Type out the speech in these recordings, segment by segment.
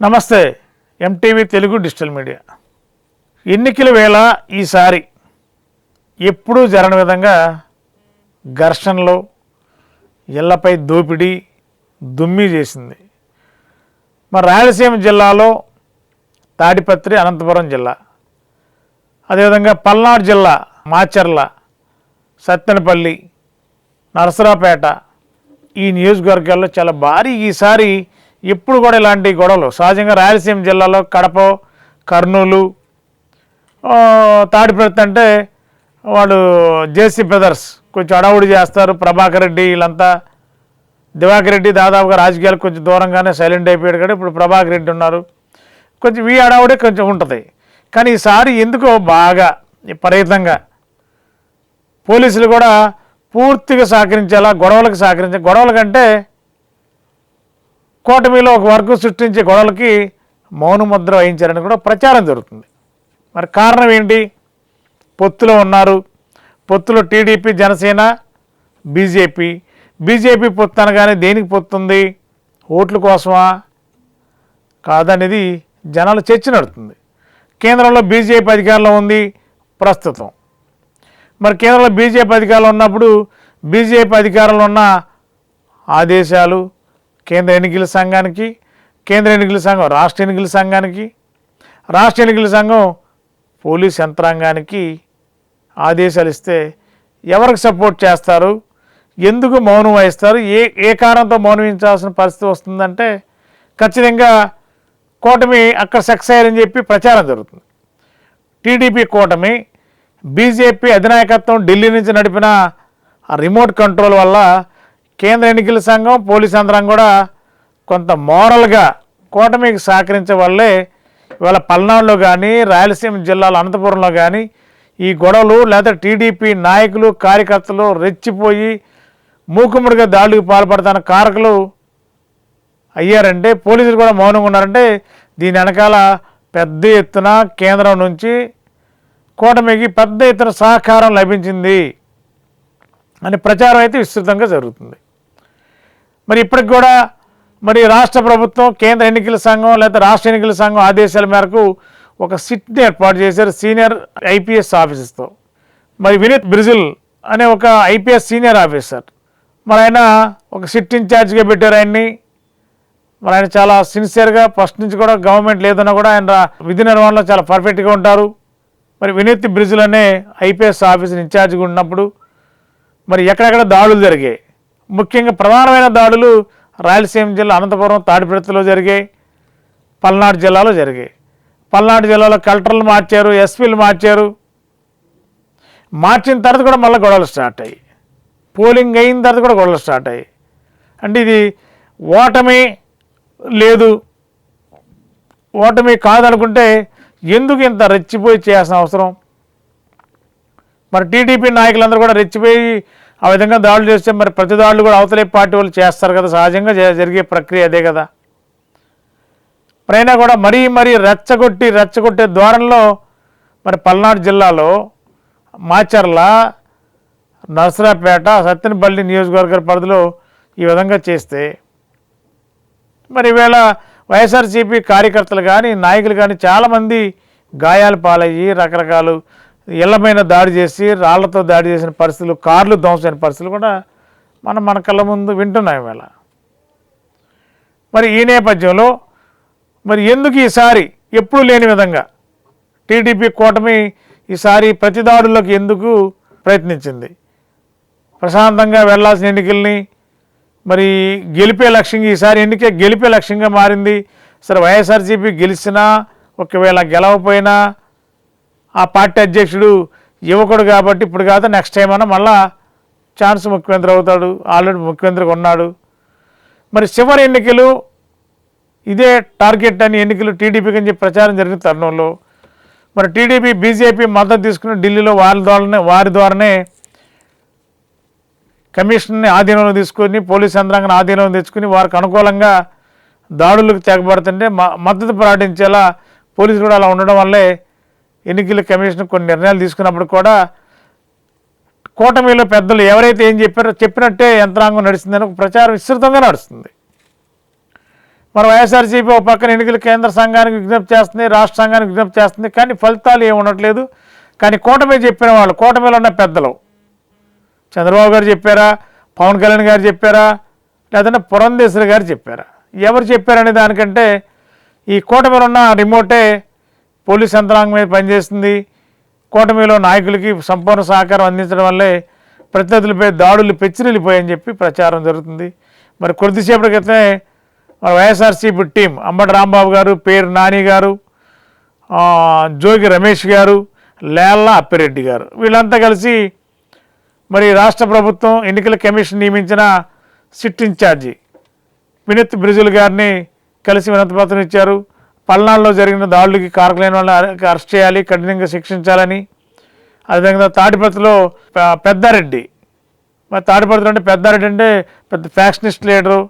నమస్తే MTV Telugu digital media. ఎన్నికల వేళ ఈసారి ఎప్పుడూ జరగని విధంగా ఘర్షణలు ఇళ్ళపై దోపిడీ దుమ్మి చేసింది. మరి రాయలసీమ జిల్లాలో తాడిపత్రి అనంతపురం జిల్లా అదేవిధంగా పల్నాడు జిల్లా మాచర్ల సత్తెనపల్లి నరసరాపేట ఈ నియోజకవర్గాల్లో చాలా భారీ ఈసారి ఇప్పుడు కూడా ఇలాంటి గొడవలు. సహజంగా రాయలసీమ జిల్లాలో కడప కర్నూలు తాడిపెడత అంటే వాళ్ళు జేసీ బ్రదర్స్ కొంచెం అడవుడి చేస్తారు. ప్రభాకర్ రెడ్డి వీళ్ళంతా దివాకర్ రెడ్డి దాదాపుగా రాజకీయాలకు కొంచెం దూరంగానే సైలెంట్ అయిపోయాడు కదా ఇప్పుడు ప్రభాకర్ రెడ్డి ఉన్నారు. కొంచెం వీ అడవుడే కొంచెం ఉంటుంది. కానీ ఈసారి ఎందుకో బాగా విపరీతంగా పోలీసులు కూడా పూర్తిగా సహకరించేలా గొడవలకు సహకరించే గొడవల కంటే కూటమిలో ఒక వర్గం సృష్టించే గొడవలకి మౌనముద్ర వహించారని కూడా ప్రచారం జరుగుతుంది. మరి కారణం ఏంటి? పొత్తులో ఉన్నారు. పొత్తులో టీడీపీ జనసేన బీజేపీ. బీజేపీ పొత్తు అనగానే దేనికి పొత్తుంది ఓట్ల కోసమా? కాదనేది జనాలు చర్చ నడుతుంది. కేంద్రంలో బీజేపీ అధికారంలో ఉంది ప్రస్తుతం. మరి కేంద్రంలో బీజేపీ అధికారంలో ఉన్నప్పుడు బీజేపీ అధికారంలో ఉన్న ఆదేశాలు కేంద్ర ఎన్నికల సంఘానికి కేంద్ర ఎన్నికల సంఘం రాష్ట్ర ఎన్నికల సంఘానికి రాష్ట్ర ఎన్నికల సంఘం పోలీస్ యంత్రాంగానికి ఆదేశాలు ఇస్తే ఎవరికి సపోర్ట్ చేస్తారు? ఎందుకు మౌనం వహిస్తారు ఏ ఏ కారణంతో మౌనవించాల్సిన పరిస్థితి వస్తుందంటే ఖచ్చితంగా కూటమి అక్కడ సక్సెస్ అయ్యారని చెప్పి ప్రచారం జరుగుతుంది. టీడీపీ కూటమి బీజేపీ అధినాయకత్వం ఢిల్లీ నుంచి నడిపిన రిమోట్ కంట్రోల్ వల్ల కేంద్ర ఎన్నికల సంఘం పోలీస్ అందరం కూడా కొంత మోరల్గా కూటమికి సహకరించే వల్లే ఇవాళ పల్నాడులో కానీ రాయలసీమ జిల్లాలో అనంతపురంలో కానీ ఈ గొడవలు లేదా టీడీపీ నాయకులు కార్యకర్తలు రెచ్చిపోయి మూకుముడిగా దాడులకు పాల్పడతాన కారకులు అయ్యారంటే పోలీసులు కూడా మౌనంగా ఉన్నారంటే దీని వెనకాల పెద్ద ఎత్తున కేంద్రం నుంచి కూటమికి పెద్ద ఎత్తున సహకారం లభించింది అనే ప్రచారం అయితే విస్తృతంగా జరుగుతుంది. మరి ఇప్పటికి కూడా మరి రాష్ట్ర ప్రభుత్వం కేంద్ర ఎన్నికల సంఘం లేదా రాష్ట్ర ఎన్నికల సంఘం ఆదేశాల మేరకు ఒక సిట్ని ఏర్పాటు చేశారు సీనియర్ ఐపీఎస్ ఆఫీసర్స్తో. మరి వినీత్ బ్రిజిల్ అనే ఒక ఐపీఎస్ సీనియర్ ఆఫీసర్. మరి ఆయన ఒక సిట్ ఇన్ఛార్జ్గా పెట్టారు ఆయన్ని. మరి ఆయన చాలా సిన్సియర్గా ఫస్ట్ నుంచి కూడా గవర్నమెంట్ లేదన్నా కూడా ఆయన విధి నిర్వహణలో చాలా పర్ఫెక్ట్గా ఉంటారు. మరి వినీత్ బ్రిజిల్ అనే ఐపీఎస్ ఆఫీసర్ ఇన్ఛార్జ్గా ఉన్నప్పుడు మరి ఎక్కడెక్కడ దాడులు జరిగాయి? ముఖ్యంగా ప్రధానమైన దాడులు రాయలసీమ జిల్లా అనంతపురం తాడిపిడతలో జరిగాయి పల్నాడు జిల్లాలో జరిగాయి. పల్నాడు జిల్లాలో కలెక్టర్లు మార్చారు ఎస్పీలు మార్చారు. మార్చిన తర్వాత కూడా మళ్ళీ గొడవలు స్టార్ట్ అయ్యాయి. పోలింగ్ అయిన తర్వాత కూడా గొడవలు స్టార్ట్ అయ్యాయి. అంటే ఇది ఓటమి లేదు ఓటమి కాదనుకుంటే ఎందుకు ఇంత రెచ్చిపోయి చేయాల్సిన అవసరం? మరి టీడీపీ నాయకులందరూ కూడా రెచ్చిపోయి ఆ విధంగా దాడులు చేస్తే మరి ప్రతి దాడులు కూడా అవతలే పార్టీ వాళ్ళు చేస్తారు కదా. సహజంగా జ- జరిగే ప్రక్రియ అదే కదా. అయినా కూడా మరీ మరీ రెచ్చగొట్టి రెచ్చగొట్టే ద్వారంలో మరి పల్నాడు జిల్లాలో మాచర్ల నర్సరాపేట సత్తెనపల్లి నియోజకవర్గ పరిధిలో ఈ విధంగా చేస్తే మరి ఈవేళ వైఎస్ఆర్సీపీ కార్యకర్తలు కానీ నాయకులు కానీ చాలామంది గాయాలు పాలయ్యి రకరకాలు ఇళ్ళమైన దాడి చేసి రాళ్ళతో దాడి చేసిన పరిస్థితులు కార్లు ధ్వంసమైన పరిస్థితులు కూడా మనం మన కళ్ళ ముందు వింటున్నాం ఇవాళ. మరి ఈ నేపథ్యంలో మరి ఎందుకు ఈసారి ఎప్పుడు లేని విధంగా టీడీపీ కూటమి ఈసారి ప్రతి ఎందుకు ప్రయత్నించింది? ప్రశాంతంగా వెళ్ళాల్సిన ఎన్నికల్ని మరి గెలిపే లక్ష్యంగా ఈసారి ఎన్నిక గెలిపే లక్ష్యంగా మారింది. సరే వైఎస్ఆర్సీపీ గెలిచినా ఒకవేళ గెలవపోయినా ఆ పార్టీ అధ్యక్షుడు యువకుడు కాబట్టి ఇప్పుడు కాదు నెక్స్ట్ టైం అన్న మళ్ళా ఛాన్స్ ముఖ్యమంత్రి అవుతాడు ఆల్రెడీ ముఖ్యమంత్రిగా ఉన్నాడు మరి చివరి ఎన్నికలు ఇదే టార్గెట్ అని ఎన్నికలు టీడీపీకి అని చెప్పి ప్రచారం జరిగిన తరుణంలో. మరి టీడీపీ బీజేపీ మద్దతు తీసుకుని ఢిల్లీలో వారి ద్వారానే వారి ద్వారానే కమిషన్ని ఆధీనంలో తీసుకొని పోలీస్ యంత్రాంగాన్ని ఆధీనంలో తెచ్చుకుని వారికి అనుకూలంగా దాడులకు తెగబడుతుంటే మ- మద్దతు ప్రకటించేలా పోలీసులు కూడా అలా ఉండడం వల్లే ఎన్నికల కమిషన్ కొన్ని నిర్ణయాలు తీసుకున్నప్పుడు కూడా కూటమిలో పెద్దలు ఎవరైతే ఏం చెప్పారో చెప్పినట్టే యంత్రాంగం నడుస్తుందని ఒక ప్రచారం విస్తృతంగా నడుస్తుంది. మరి వైఎస్ఆర్సీపీ ఒక పక్కన ఎన్నికల కేంద్ర సంఘానికి విజ్ఞప్తి చేస్తుంది రాష్ట్ర సంఘానికి విజ్ఞప్తి చేస్తుంది కానీ ఫలితాలు ఏమి ఉండట్లేదు. కానీ కూటమి చెప్పిన వాళ్ళు కూటమిలో ఉన్న పెద్దలు చంద్రబాబు గారు చెప్పారా పవన్ కళ్యాణ్ గారు చెప్పారా లేదంటే పురంధేశ్వరి గారు చెప్పారా? ఎవరు చెప్పారనే దానికంటే ఈ కూటమిలో ఉన్న రిమోటే పోలీస్ యంత్రాంగం మీద పనిచేస్తుంది. కూటమిలో నాయకులకి సంపూర్ణ సహకారం అందించడం వల్లే ప్రత్యర్థులపై దాడులు పెచ్చిరెళ్ళిపోయాయని చెప్పి ప్రచారం జరుగుతుంది. మరి కొద్దిసేపటి క్రితమే మన వైఎస్ఆర్సీపీ టీం అంబటి రాంబాబు గారు పేరు నాని గారు జోగి రమేష్ గారు లేల్లా అప్పిరెడ్డి గారు వీళ్ళంతా కలిసి మరి రాష్ట్ర ప్రభుత్వం ఎన్నికల కమిషన్ నియమించిన సిట్ ఇన్ఛార్జి వినత్ బ్రిజుల్ గారిని కలిసి వినతిపత్రం ఇచ్చారు. పల్నాడులో జరిగిన దాడులకి కారకులైన వాళ్ళని అరెస్ట్ చేయాలి కఠినంగా శిక్షించాలని. అదేవిధంగా తాటిపత్రిలో పెద్దారెడ్డి. మరి తాడిపత్రి అంటే పెద్దారెడ్డి అంటే పెద్ద ఫ్యాక్షనిస్ట్ లీడరు.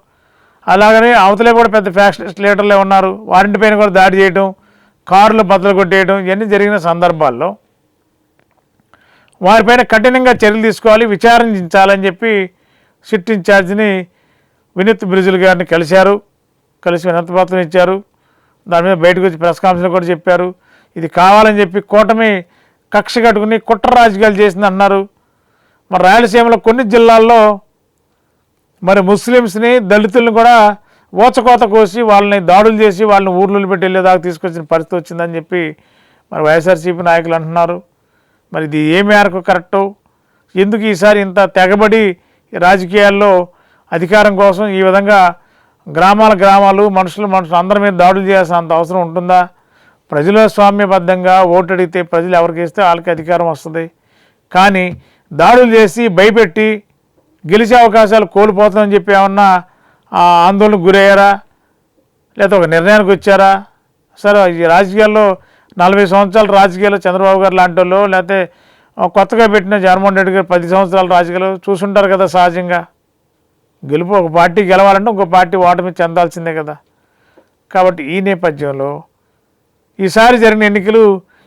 అలాగనే అవతలే కూడా పెద్ద ఫ్యాక్షనిస్ట్ లీడర్లే ఉన్నారు. వారింటి పైన కూడా దాడి చేయడం కార్లు బద్దలు కొట్టేయడం ఇవన్నీ జరిగిన సందర్భాల్లో వారిపైన కఠినంగా చర్యలు తీసుకోవాలి విచారించాలని చెప్పి సిట్ ఇన్ఛార్జిని వినీత్ బ్రిజుల్ గారిని కలిశారు. కలిసి వినతిపత్రం ఇచ్చారు. దాని మీద బయటకు వచ్చి ప్రెస్ కాన్ఫరెన్స్ కూడా చెప్పారు. ఇది కావాలని చెప్పి కూటమి కక్ష కట్టుకుని కుట్ర రాజకీయాలు చేసింది అన్నారు. మరి రాయలసీమలో కొన్ని జిల్లాల్లో మరి ముస్లిమ్స్ని దళితుల్ని కూడా ఓచకోత కోసి వాళ్ళని దాడులు చేసి వాళ్ళని ఊర్లు పెట్టి వెళ్ళేదాకా తీసుకొచ్చిన పరిస్థితి వచ్చిందని చెప్పి మరి వైఎస్ఆర్సీపీ నాయకులు అంటున్నారు. మరి ఇది ఏ మేరకు కరెక్టు? ఎందుకు ఈసారి ఇంత తెగబడి రాజకీయాల్లో అధికారం కోసం ఈ విధంగా గ్రామాల గ్రామాలు మనుషులు మనుషులు అందరి మీద దాడులు చేయాల్సినంత అవసరం ఉంటుందా? ప్రజల స్వామ్యబద్ధంగా ఓటు అడిగితే ప్రజలు ఎవరికి ఇస్తే వాళ్ళకి అధికారం వస్తుంది. కానీ దాడులు చేసి భయపెట్టి గెలిచే అవకాశాలు కోల్పోతామని చెప్పి ఏమన్నా ఆందోళనకు గురయ్యారా? లేకపోతే ఒక నిర్ణయానికి వచ్చారా? సరే ఈ రాజకీయాల్లో నలభై సంవత్సరాలు రాజకీయాల్లో చంద్రబాబు గారు లాంటి వాళ్ళు లేకపోతే కొత్తగా పెట్టిన జగన్మోహన్ రెడ్డి గారు పది సంవత్సరాల రాజకీయాలు చూసుంటారు కదా సహజంగా. గెలుపు ఒక పార్టీ గెలవాలంటే ఇంకో పార్టీ ఓటమి చెందాల్సిందే కదా. కాబట్టి ఈ నేపథ్యంలో ఈసారి జరిగిన ఎన్నికలు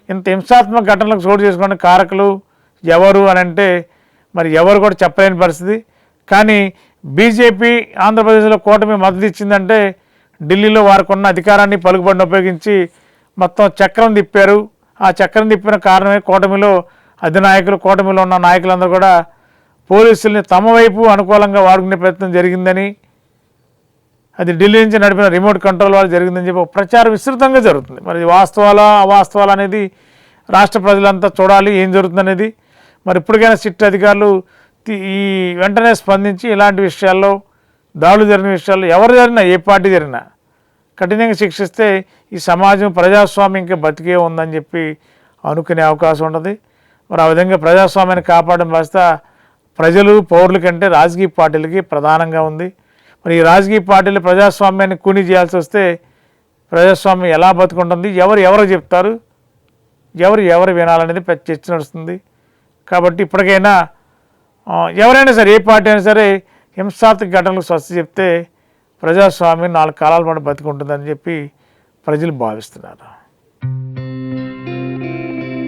ఇంత హింసాత్మక ఘటనలకు చోటు చేసుకున్న కారకులు ఎవరు అని అంటే మరి ఎవరు కూడా చెప్పలేని పరిస్థితి. కానీ బీజేపీ ఆంధ్రప్రదేశ్లో కూటమి మద్దతు ఇచ్చిందంటే ఢిల్లీలో వారికి ఉన్న అధికారాన్ని పలుకుబడిని ఉపయోగించి మొత్తం చక్రం తిప్పారు. ఆ చక్రం తిప్పిన కారణమే కూటమిలో అధినాయకులు కూటమిలో ఉన్న నాయకులందరూ కూడా పోలీసుల్ని తమ వైపు అనుకూలంగా వాడుకునే ప్రయత్నం జరిగిందని అది ఢిల్లీ నుంచి నడిపిన రిమోట్ కంట్రోల్ వాళ్ళు జరిగిందని చెప్పి ప్రచారం విస్తృతంగా జరుగుతుంది. మరి వాస్తవాలు వాస్తవాలా అనేది రాష్ట్ర ప్రజలంతా చూడాలి ఏం జరుగుతుందనేది. మరి ఇప్పటికైనా సిట్ అధికారులు ఈ వెంటనే స్పందించి ఇలాంటి విషయాల్లో దాడులు జరిగిన విషయాల్లో ఎవరు జరిగినా ఏ పార్టీ జరిగినా కఠినంగా శిక్షిస్తే ఈ సమాజం ప్రజాస్వామ్యం ఇంకా బతికే ఉందని చెప్పి అనుకునే అవకాశం ఉంటుంది. మరి ఆ విధంగా ప్రజాస్వామ్యాన్ని కాపాడడం వ్యవస్థ ప్రజలు పౌరుల కంటే రాజకీయ పార్టీలకి ప్రధానంగా ఉంది. మరి ఈ రాజకీయ పార్టీలు ప్రజాస్వామ్యాన్ని కూని చేయాల్సి వస్తే ప్రజాస్వామ్యం ఎలా బతుకుంటుంది? ఎవరు ఎవరు చెప్తారు? ఎవరు ఎవరు వినాలనేది పెద్ద చర్చ నడుస్తుంది. కాబట్టి ఇప్పటికైనా ఎవరైనా సరే ఏ పార్టీ అయినా సరే హింసాత్మక ఘటనలకు స్వస్థ చెప్తే ప్రజాస్వామ్యం నాలుగు కాలాల పాటు బతికుంటుందని చెప్పి ప్రజలు భావిస్తున్నారు.